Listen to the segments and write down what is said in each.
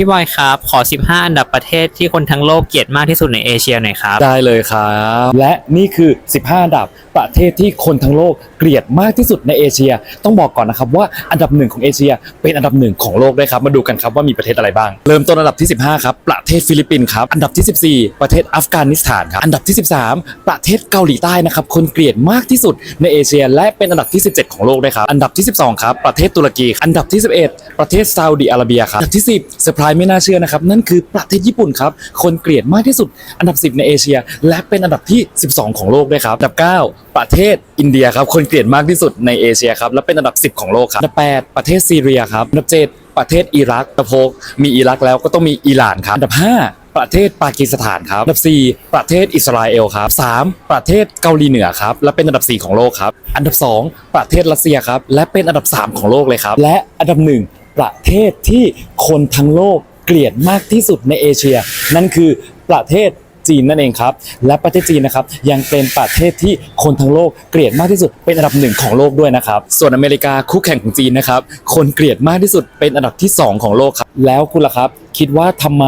พี่บอยครับ ขอ 15 อันดับประเทศที่คนทั้งโลกเกลียดมากที่สุดในเอเชียหน่อยครับ ได้เลยครับ และนี่คือ 15 อันดับประเทศที่คนทั้งโลกเกลียดมากที่สุดในเอเชีย ต้องบอกก่อนนะครับว่าอันดับหนึ่งของเอเชีย เป็นอันดับหนึ่งของโลกด้วยครับ มาดูกันครับว่ามีประเทศอะไรบ้าง เริ่มต้นอันดับที่ 15 ครับ ประเทศฟิลิปปินส์ครับ อันดับที่ 14 ประเทศอัฟกานิสถานครับ อันดับที่ 13 ประเทศเกาหลีใต้นะครับ คนเกลียดมากที่สุดในเอเชีย และเป็นอันดับที่ 17 ของโลกด้วยครับ อันดับที่ 12 ครับ ประเทศตุรกี อันดับที่ 11 ประเทศซาอุดิอาระเบียครับ อันดับที่ 10เซอร์ไพรส์ไม่น่าเชื่อนะครับนั่นคือประเทศญี่ปุ่นครับคนเกลียดมากที่สุดอันดับ 10 ในเอเชีย และเป็นอันดับที่ 12 ของโลกด้วยครับอันดับ 9 ประเทศอินเดียครับคนเกลียดมากที่สุดในเอเชียครับและเป็นอันดับ 10 ของโลกครับอันดับ 8 ประเทศซีเรียครับอันดับ 7 ประเทศอิรักตะโพกมีอิรักแล้วก็ต้องมีอิหร่านครับอันดับ 5ประเทศปากีสถานครับ อันดับ 4 ประเทศอิสราเอลครับ 3 ประเทศเกาหลีเหนือครับ และเป็นอันดับ 4 ของโลกครับ อันดับ 2 ประเทศรัสเซียครับ และเป็นอันดับ 3 ของโลกเลยครับ และอันดับ 1 ประเทศที่คนทั้งโลกเกลียดมากที่สุดในเอเชีย นั่นคือประเทศจีนนั่นเองครับ และประเทศจีนนะครับยังเป็นประเทศที่คนทั้งโลกเกลียดมากที่สุดเป็นอันดับหนึ่งของโลกด้วยนะครับ ส่วนอเมริกาคู่แข่งของจีนนะครับคนเกลียดมากที่สุดเป็นอันดับที่สองของโลกครับ แล้วคุณล่ะครับ คิดว่าทำไม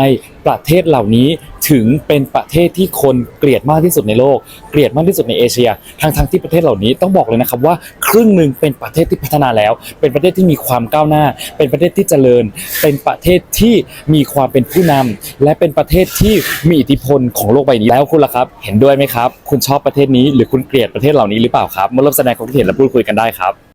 ประเทศเหล่านี้ถึงเป็นประเทศที่คนเกลียดมากที่สุดในโลก เกลียดมากที่สุดในเอเชียทั้งทั้งที่ประเทศเหล่านี้ต้องบอกเลยนะครับว่าครึ่งหนึ่งเป็นประเทศที่พัฒนาแล้ว เป็นประเทศที่มีความก้าวหน้า เป็นประเทศที่เจริญ เป็นประเทศที่มีความเป็นผู้นำและเป็นประเทศที่มีอิทธิพลของโลกใบนี้แล้วคุณล่ะครับ เห็นด้วยไหมครับ คุณชอบประเทศนี้หรือคุณเกลียดประเทศเหล่านี้หรือเปล่าครับมาร่วมแสดงความคิดเห็นและพูดคุยกันได้ครับ